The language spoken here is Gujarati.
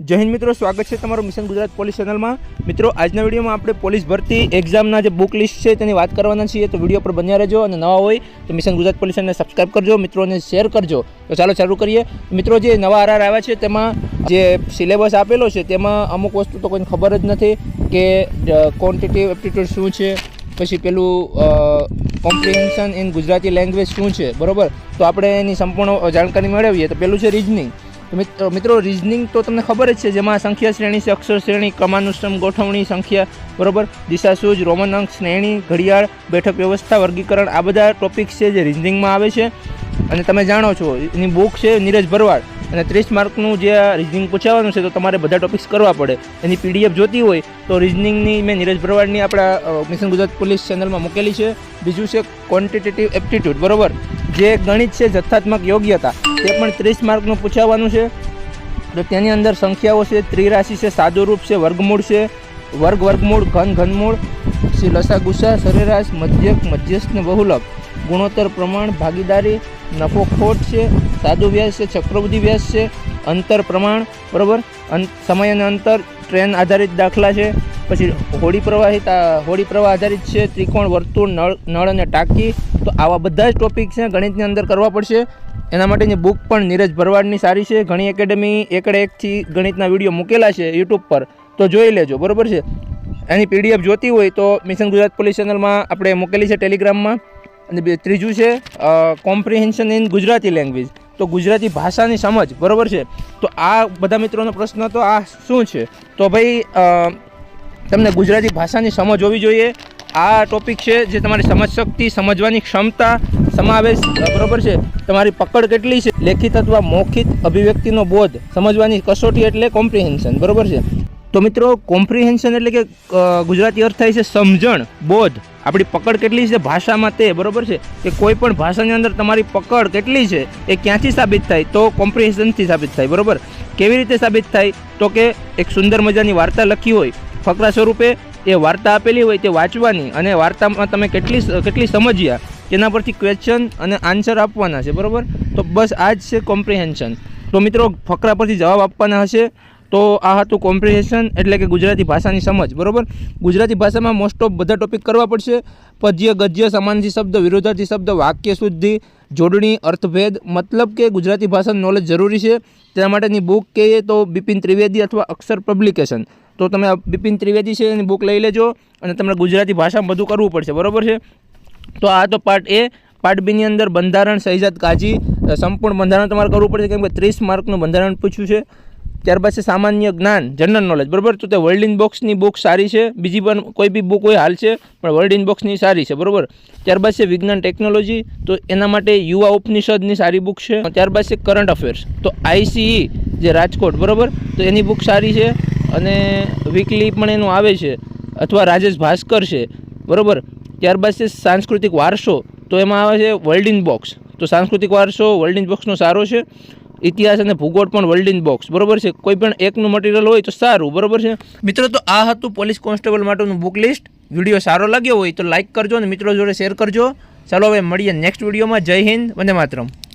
જય હિન્દ મિત્રો, સ્વાગત છે તમારું મિશન ગુજરાત પોલીસ ચેનલમાં. મિત્રો, આજના વિડીયોમાં આપણે પોલીસ ભરતી એક્ઝામના જે બુક લિસ્ટ છે તેની વાત કરવાના છીએ. તો વીડિયો પર બન્યા રહેજો અને નવા હોય તો મિશન ગુજરાત પોલીસ ચેનલને સબસ્ક્રાઇબ કરજો, મિત્રોને શેર કરજો. તો ચાલો ચાલુ કરીએ. મિત્રો, જે નવા આરઆર આવ્યા છે તેમાં જે સિલેબસ આપેલો છે તેમાં અમુક વસ્તુ તો કોઈને ખબર જ નથી કે ક્વોન્ટિટી એપ્ટિટ્યુડ શું છે, પછી પેલું કોમ્પ્રિહેન્શન ઇન ગુજરાતી લેંગ્વેજ શું છે, બરાબર? તો આપણે એની સંપૂર્ણ જાણકારી મેળવીએ. તો પેલું છે રિઝનિંગ મિત્રો રિઝનિંગ તો તમને ખબર જ છે, જેમાં સંખ્યા શ્રેણી છે અક્ષર શ્રેણી ક્રમાનુષ્ટમ ગોઠવણી સંખ્યા, બરોબર? દિશાસૂચ રોમન અંક, શ્રેણી, ઘડિયાળ, બેઠક વ્યવસ્થા, વર્ગીકરણ, આ બધા ટોપિક્સ છે જે રિઝનિંગમાં આવે છે. અને તમે જાણો છો, એની બુક છે નીરજ ભરવાડ. અને ત્રીસ માર્કનું જે રિઝનિંગ પૂછાવાનું છે, તો તમારે બધા ટોપિક્સ કરવા પડે. એની પીડીએફ જોતી હોય, તો રિઝનિંગની મેં નીરજ ભરવાડની આપણા મિશન ગુજરાત પોલીસ ચેનલમાં મૂકેલી છે. બીજું છે ક્વોન્ટિટેટિવ એપ્ટિટ્યૂડ બરોબર? જે ગણિત છે જથ્થાત્મક યોગ્યતા, તે પણ ત્રીસ માર્કનું પૂછાવાનું છે. તો તેની અંદર સંખ્યાઓ છે, ત્રિરાશિ છે, સાદુરૂપ છે, વર્ગમૂળ છે. વર્ગ, વર્ગમૂળ, ઘન, ઘનમૂળ. શ્રી લસા ગુસા સરેરાશ, મધ્યક, મધ્યસ્થ ને બહુલક. ગુણોત્તર પ્રમાણ, ભાગીદારી, નફો ખોટ છે. સાદુ વ્યાસ છે, ચક્રવૃદ્ધિ વ્યાસ છે. અંતર પ્રમાણ, બરાબર? સમય અને અંતર, ટ્રેન આધારિત દાખલા છે. પછી હોડી પ્રવાહિત હોળી પ્રવાહ આધારિત છે ત્રિકોણ, વર્તુળ, નળ નળ અને ટાંકી. તો આવા બધા જ ટોપિક છે ગણિતની અંદર કરવા પડશે. એના માટેની બુક પણ નીરજ ભરવાડની સારી છે. ઘણી એકેડમી એકડે એકથી ગણિતના વીડિયો મૂકેલા છે યુટ્યુબ પર. તો જોઈ લેજો, બરાબર છે? એની પીડીએફ જોતી હોય તો મિશન ગુજરાત પોલીસ ચેનલમાં આપણે મૂકેલી છે ટેલિગ્રામમાં. અને ત્રીજું છે કોમ્પ્રિહેન્શન ઇન ગુજરાતી લેંગ્વેજ તો ગુજરાતી ભાષાની સમજ, બરાબર છે? તો આ બધા મિત્રોનો પ્રશ્ન તો આ શું છે? તો ભાઈ તમને ગુજરાતી ભાષાની સમજ હોવી જોઈએ. આ ટોપિક છે જે તમારી સમજશક્તિ સમજવાની ક્ષમતા, સમાવેશ, બરાબર છે? તમારી પકડ કેટલી છે? લેખિત અથવા મૌખિક અભિવ્યક્તિનો બોધ, સમજવાની કસોટી એટલે કોમ્પ્રિહેન્શન બરોબર છે? તો મિત્રો કોમ્પ્રિહેન્શન એટલે કે ગુજરાતી અર્થ થાય છે સમજણ, બોધ. આપણી પકડ કેટલી છે ભાષામાં તે, બરોબર છે? કે કોઈ પણ ભાષાની અંદર તમારી પકડ કેટલી છે એ ક્યાંથી સાબિત થાય? તો કોમ્પ્રિહેન્શનથી સાબિત થાય, બરોબર? કેવી રીતે સાબિત થાય? તો કે એક સુંદર મજાની વાર્તા લખી હોય ફકરા સ્વરૂપે એ વાર્તા આપેલી હોય તે વાંચવાની અને વાર્તામાં તમે કેટલી કેટલી સમજ્યા તેના પરથી ક્વેશ્ચન અને આન્સર આપવાના છે, બરાબર? તો બસ આ જ છે કોમ્પ્રિહેન્શન તો મિત્રો, ફકરા પરથી જવાબ આપવાના હશે. તો આ હતું કોમ્પ્રિહેન્શન એટલે કે ગુજરાતી ભાષાની સમજ, બરાબર? ગુજરાતી ભાષામાં મોસ્ટ ઓફ બધા ટોપિક કરવા પડશે. પદ્ય, ગદ્ય, સમાનથી શબ્દ, વિરોધાર્થી શબ્દ, વાક્ય શુદ્ધિ, જોડણી, અર્થભેદ, મતલબ કે ગુજરાતી ભાષાનું નોલેજ જરૂરી છે. તેના માટેની બુક કહીએ તો બિપિન ત્રિવેદી અથવા અક્ષર પબ્લિકેશન તો તમે બિપિન ત્રિવેદી છે એની બુક લઈ લેજો અને તમને ગુજરાતી ભાષામાં બધું કરવું પડશે, બરાબર છે? તો આ તો પાર્ટ એ પાર્ટ બીની અંદર બંધારણ સહિજાત કાજી સંપૂર્ણ બંધારણ તમારે કરવું પડશે, કેમ કે ત્રીસ માર્કનું બંધારણ પૂછ્યું છે. ત્યારબાદ છે સામાન્ય જ્ઞાન જનરલ નોલેજ બરાબર? તો તે વર્લ્ડ ઇન બોક્સની બુક સારી છે, બીજી પણ કોઈ બી બુક હોય હાલ છે, પણ વર્લ્ડ ઇન બોક્સની સારી છે, બરાબર? ત્યારબાદ છે વિજ્ઞાન ટેકનોલોજી તો એના માટે યુવા ઉપનિષદની સારી બુક છે. ત્યારબાદ છે કરંટ અફેર્સ તો આઈસીઈ જે રાજકોટ, બરાબર? તો એની બુક સારી છે. અને વીકલી પણ એનું આવે છે, અથવા રાજેશ ભાસ્કર છે, બરાબર? ત્યારબાદ છે સાંસ્કૃતિક વારસો, તો એમાં આવે છે વર્લ્ડ ઇન બોક્સ તો સાંસ્કૃતિક વારસો વર્લ્ડ ઇન બોક્સનો સારો છે. ઇતિહાસ અને ભૂગોળ પણ વર્લ્ડ ઇન બોક્સ બરોબર છે? કોઈ પણ એકનું મટીરિયલ હોય તો સારું, બરાબર છે? મિત્રો, તો આ હતું પોલીસ કોન્સ્ટેબલ માટેનું બુક લિસ્ટ વીડિયો સારો લાગ્યો હોય તો લાઇક કરજો અને મિત્રો જોડે શેર કરજો. ચાલો હવે મળીએ નેક્સ્ટ વિડીયોમાં જય હિન્દ, વંદે માતરમ.